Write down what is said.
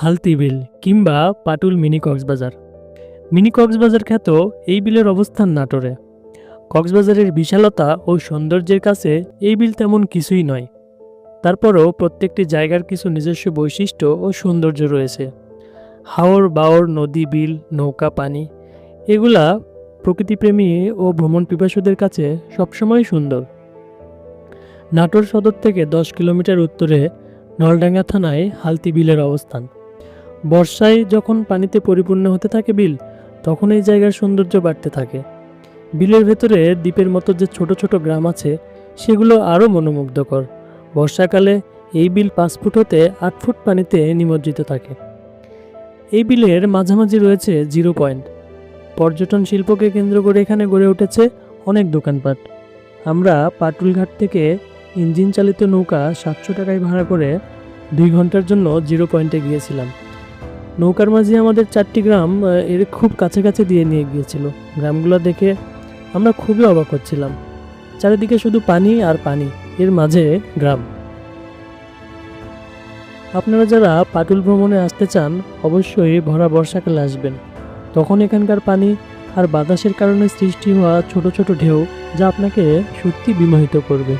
হালতি বিল কিংবা Patul mini Cox's Bazar. Mini Cox's Bazar খ্যাত এই বিলের অবস্থান নাটোরে। কক্সবাজারের বিশালতা ও সৌন্দর্যের কাছে এই বিল তেমন কিছুই নয়। তারপরও প্রত্যেকটি জায়গার কিছু নিজস্ব বৈশিষ্ট্য ও সৌন্দর্য রয়েছে। হাওর বাওর নদী বিল, নৌকা পানি, এগুলা প্রকৃতিপ্রেমী ও ভ্রমণ পিপাসুদের কাছে সবসময় সুন্দর। নাটোর সদর থেকে দশ কিলোমিটার উত্তরে নলডাঙ্গা থানায় হালতি বিলের অবস্থান। বর্ষায় যখন পানিতে পরিপূর্ণ হতে থাকে বিল, তখন এই জায়গার সৌন্দর্য বাড়তে থাকে। বিলের ভেতরে দ্বীপের মতো যে ছোট ছোট গ্রাম আছে, সেগুলো আরও মনোমুগ্ধকর। বর্ষাকালে এই বিল পাঁচ ফুট হতে আট ফুট পানিতে নিমজ্জিত থাকে। এই বিলের মাঝামাঝি রয়েছে জিরো পয়েন্ট। পর্যটন শিল্পকে কেন্দ্র করে এখানে গড়ে উঠেছে অনেক দোকানপাট। আমরা পাটুলঘাট থেকে ইঞ্জিন চালিত নৌকা সাতশো টাকায় ভাড়া করে দুই ঘণ্টার জন্য জিরো পয়েন্টে গিয়েছিলাম। নৌকার মাঝে আমাদের চারটি গ্রাম এর খুব কাছাকাছি দিয়ে নিয়ে গিয়েছিল। গ্রামগুলো দেখে আমরা খুবই অবাক হচ্ছিলাম। চারিদিকে শুধু পানি আর পানি, এর মাঝে গ্রাম। আপনারা যারা পাটুল ভ্রমণে আসতে চান, অবশ্যই ভরা বর্ষাকালে আসবেন। তখন এখানকার পানি আর বাতাসের কারণে সৃষ্টি হওয়া ছোট ছোট ঢেউ যা আপনাকে সত্যি বিমোহিত করবে।